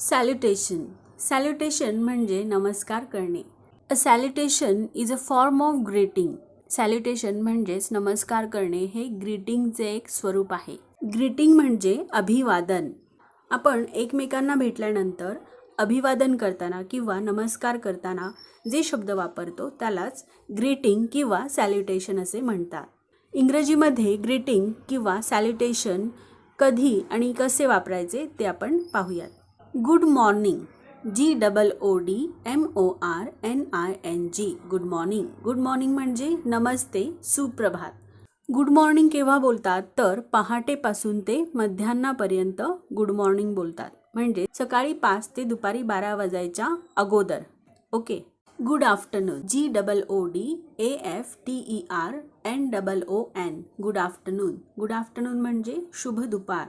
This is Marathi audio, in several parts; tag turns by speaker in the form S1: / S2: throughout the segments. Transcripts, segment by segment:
S1: सॅल्युटेशन सॅल्युटेशन म्हणजे नमस्कार करणे. A salutation is a form of greeting salutation म्हणजेच नमस्कार करणे हे ग्रीटिंगचे एक स्वरूप आहे. ग्रीटिंग म्हणजे अभिवादन. आपण एकमेकांना भेटल्यानंतर अभिवादन करताना किंवा नमस्कार करताना जे शब्द वापरतो त्यालाच ग्रीटिंग किंवा सॅल्युटेशन असे म्हणतात. इंग्रजीमध्ये ग्रीटिंग किंवा सॅल्युटेशन कधी आणि कसे वापरायचे ते आपण पाहूयात. Good morning G double O D M O R N I N G good morning good morning म्हणजे नमस्ते सुप्रभात. गुड मॉर्निंग केव्हा बोलतात? तर पहाटेपासून ते मध्यान्नापर्यंत गुड मॉर्निंग बोलतात. म्हणजे सकाळी पाच ते दुपारी बारा वाजायच्या अगोदर. Okay good afternoon G double O D A F T E R N double O N good afternoon good afternoon म्हणजे शुभ दुपार.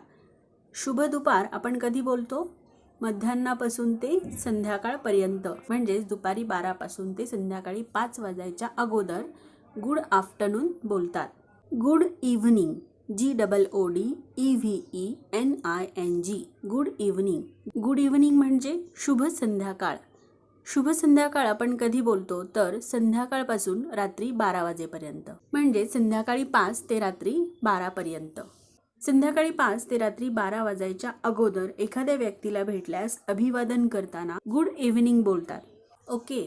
S1: शुभ दुपार आपण कधी बोलतो? मध्यान्नापासून ते संध्याकाळपर्यंत म्हणजेच दुपारी बारापासून ते संध्याकाळी पाच वाजायच्या अगोदर गुड आफ्टरनून बोलतात. Good evening G double O D E V E N I N G good evening. Good evening म्हणजे शुभ संध्याकाळ. शुभ संध्याकाळ आपण कधी बोलतो? तर संध्याकाळपासून रात्री बारा वाजेपर्यंत म्हणजे संध्याकाळी पाच ते रात्री बारापर्यंत. संध्याकाळी पाच ते रात्री बारा वाजायच्या अगोदर एखाद्या व्यक्तीला भेटल्यास अभिवादन करताना गुड इव्हनिंग बोलतात. Okay.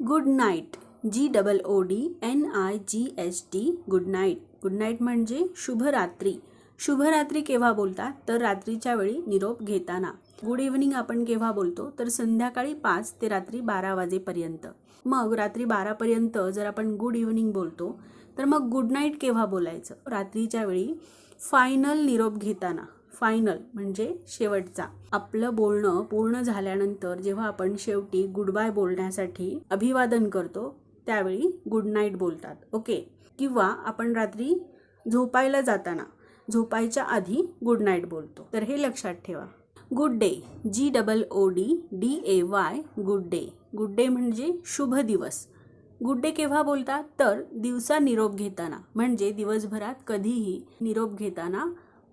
S1: Good night. G double O D N I G S T. Good night. Good night म्हणजे शुभरात्री शुभरात्री केव्हा बोलतात? तर रात्रीच्या वेळी निरोप घेताना. गुड इव्हनिंग आपण केव्हा बोलतो? तर संध्याकाळी पाच ते रात्री बारा वाजेपर्यंत. मग रात्री बारापर्यंत जर आपण गुड इव्हनिंग बोलतो तर मग गुड नाईट केव्हा बोलायचं? रात्रीच्या वेळी फायनल निरोप घेताना फायनल म्हणजे शेवटचा. आपलं बोलणं पूर्ण झाल्यानंतर जेव्हा आपण शेवटी गुड बाय बोलण्यासाठी अभिवादन करतो त्यावेळी गुड नाईट बोलतात ओके किंवा आपण रात्री झोपायला जाताना झोपायच्या आधी गुड नाईट बोलतो. तर हे लक्षात ठेवा. Good day G double O D D A Y good day good day म्हणजे शुभ दिवस. गुड डे केव्हा बोलतात तर दिवसा निरोप घेताना. म्हणजे दिवसभरात कधीही निरोप घेताना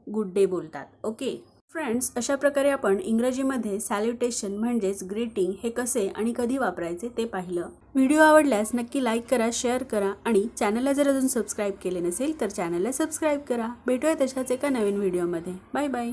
S1: गुड डे बोलतात. ओके? फ्रेंड्स अशा प्रकारे आपण इंग्रजीमध्ये सॅल्युटेशन म्हणजेच ग्रीटिंग हे कसे आणि कधी वापरायचे ते पाहिलं. व्हिडिओ आवडल्यास नक्की लाईक करा शेअर करा आणि चॅनलला जर अजून सबस्क्राईब केले नसेल तर चॅनलला सबस्क्राईब करा. भेटूया तशाच एका नवीन व्हिडिओमध्ये बाय बाय